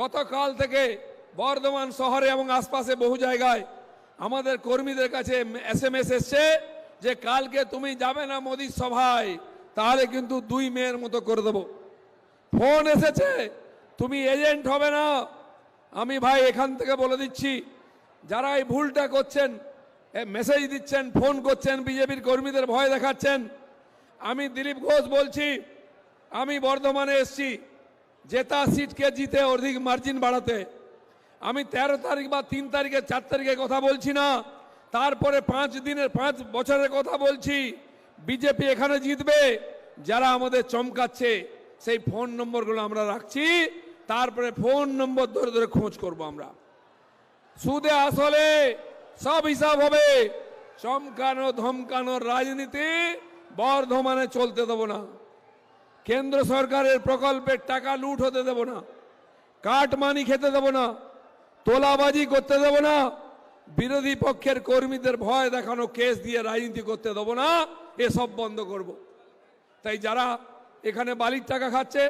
গতকাল থেকে বর্ধমান শহরে এবং আশপাশে বহু জায়গায় আমাদের কর্মীদের কাছে এস এম এস এসছে যে কালকে তুমি যাবে না মোদির সভায়, তাহলে কিন্তু দুই মেয়ের মতো করে দেবো। ফোন এসেছে, তুমি এজেন্ট হবে না। আমি ভাই এখান থেকে বলে দিচ্ছি, যারা এই ভুলটা করছেন মেসেজ দিচ্ছেন, ফোন করছেন, বিজেপির কর্মীদের ভয় দেখাচ্ছেন, আমি দিলীপ ঘোষ বলছি, আমি বর্ধমানে এসছি। জেতা সিটকে জিতে অধিক মার্জিন বাড়াতে। আমি তেরো তারিখ বা তিন তারিখে, চার তারিখে কথা বলছি না। তারপরে পাঁচ দিনের, পাঁচ বছরের কথা বলছি। বিজেপি এখানে জিতবে, যারা আমাদের চমকাচ্ছে, সেই ফোন নম্বরগুলো আমরা রাখছি। তারপরে ফোন নম্বর ধরে ধরে খোঁজ করব আমরা। সুদে আসলে সব হিসাব হবে। চমকানো ধমকানোর রাজনীতি বর্ধমানে চলতে দেবো না। কেন্দ্র সরকারের প্রকল্পের টাকা লুট হতে দেব না, কাটমানি খেতে দেব না, তোলাবাজি করতে দেব না, বিরোধী পক্ষের কর্মীদের ভয় দেখানো কেস দিয়ে রাজনীতি করতে দেব না, এসব বন্ধ করব। তাই যারা এখানে বালির টাকা খাচ্ছে,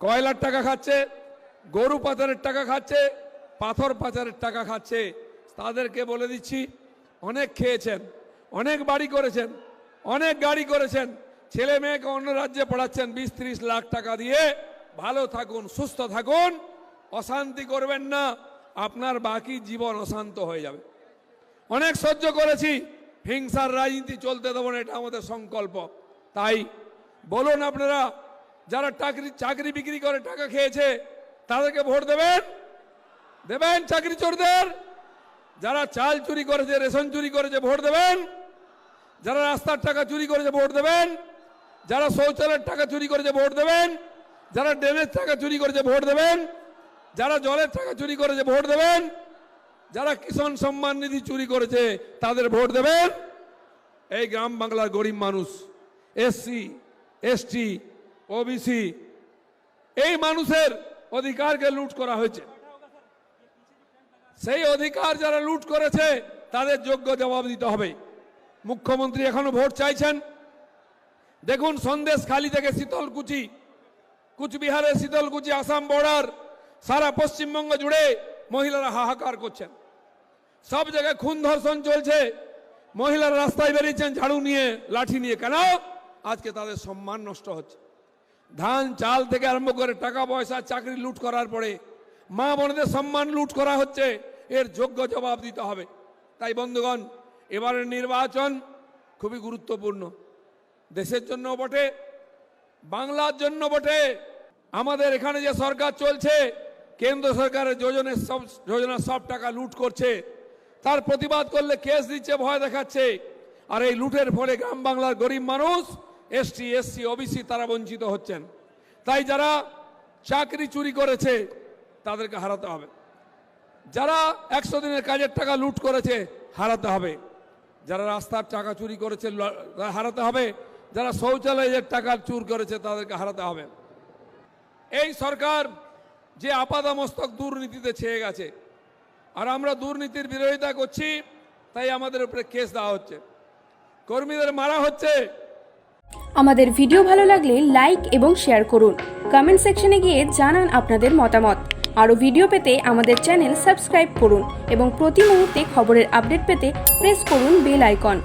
কয়লার টাকা খাচ্ছে, গরু পাচারের টাকা খাচ্ছে, পাথর পাচারের টাকা খাচ্ছে, তাদেরকে বলে দিচ্ছি, অনেক খেয়েছেন, অনেক বাড়ি করেছেন, অনেক গাড়ি করেছেন ছেলে মেয়েকে অন্য রাজ্যে পড়াচ্ছেন, বিশ ত্রিশ লাখ টাকা দিয়ে। ভালো থাকুন, সুস্থ থাকুন, অশান্তি করবেন না, আপনার বাকি জীবন অশান্ত হয়ে যাবে। অনেক সহ্য করেছি, হিংসার রাজনীতি চলতে দেবো না, এটা আমাদের সংকল্প। তাই বলুন আপনারা, যারা চাকরি চাকরি বিক্রি করে টাকা খেয়েছে, তাদেরকে ভোট দেবেন? দেবেন চাকরি চোরদের? যারা চাল চুরি করেছে, রেশন চুরি করেছে, ভোট দেবেন? যারা রাস্তার টাকা চুরি করেছে, ভোট দেবেন? যারা শৌচালয়ের টাকা চুরি করেছে ভোট দেবেন, যারা ড্রেনের টাকা চুরি করেছে ভোট দেবেন, যারা জলের টাকা চুরি করেছে ভোট দেবেন, যারা কিষাণ সম্মান নিধি চুরি করেছে তাদের ভোট দেবেন। এই গ্রাম বাংলার গরিব মানুষ, এসসি, এসটি, ওবিসি, এই মানুষের অধিকারকে লুট করা হয়েছে। সেই অধিকার যারা লুট করেছে, তাদের যোগ্য জবাব দিতে হবে। মুখ্যমন্ত্রী এখনও ভোট চাইছেন। দেখুন সন্দেশ খালি থেকে শীতলকুচি, কুচবিহারের শীতলকুচি, আসাম বর্ডার সারা পশ্চিমবঙ্গ জুড়ে মহিলারা হাহাকার করছেন। সব জায়গায় খুন ধর্ষণ চলছে, মহিলারা রাস্তায় বেরিয়েছেন, ঝাড়ু নিয়ে, লাঠি নিয়ে। কেন? আজকে তাদের সম্মান নষ্ট হচ্ছে। ধান, চাল থেকে আরম্ভ করে টাকা পয়সা, চাকরি লুট করার পরে মা বোনদের সম্মান লুট করা হচ্ছে, এর যোগ্য জবাব দিতে হবে। তাই বন্ধুগণ, এবারের নির্বাচন খুবই গুরুত্বপূর্ণ। দেশের জন্য বটে, বাংলার জন্য বটে। আমাদের এখানে যে সরকার চলছে, কেন্দ্র সরকারের যোজনের সব, যোজনার সব টাকা লুট করছে। তার প্রতিবাদ করলে কেস দিচ্ছে, ভয় দেখাচ্ছে। আর এই লুটের ফলে গ্রাম বাংলার গরিব মানুষ এসটি এসসি ওবিসি তারা বঞ্চিত হচ্ছেন। তাই যারা চাকরি চুরি করেছে, তাদেরকে হারাতে হবে। যারা একশো দিনের কাজের টাকা লুট করেছে, হারাতে হবে। যারা রাস্তার টাকা চুরি করেছে হারাতে হবে। যারা শৌচালয়ের টাকা চুর করেছে তাদেরকে হারাতে হবে। এই সরকার যে আপাদামস্তক দুর্নীতিতে ছেয়ে গেছে, আর আমরা দুর্নীতির বিরোধিতা করছি, তাই আমাদের উপরে কেস দেওয়া হচ্ছে। কর্মীদের মারা হচ্ছে। আমাদের ভিডিও ভালো লাগলে লাইক এবং শেয়ার করুন। কমেন্ট সেকশনে গিয়ে জানান আপনাদের মতামত। আরও ভিডিও পেতে আমাদের চ্যানেল সাবস্ক্রাইব করুন এবং প্রতি মুহূর্তে খবরের আপডেট পেতে প্রেস করুন বেল আইকন।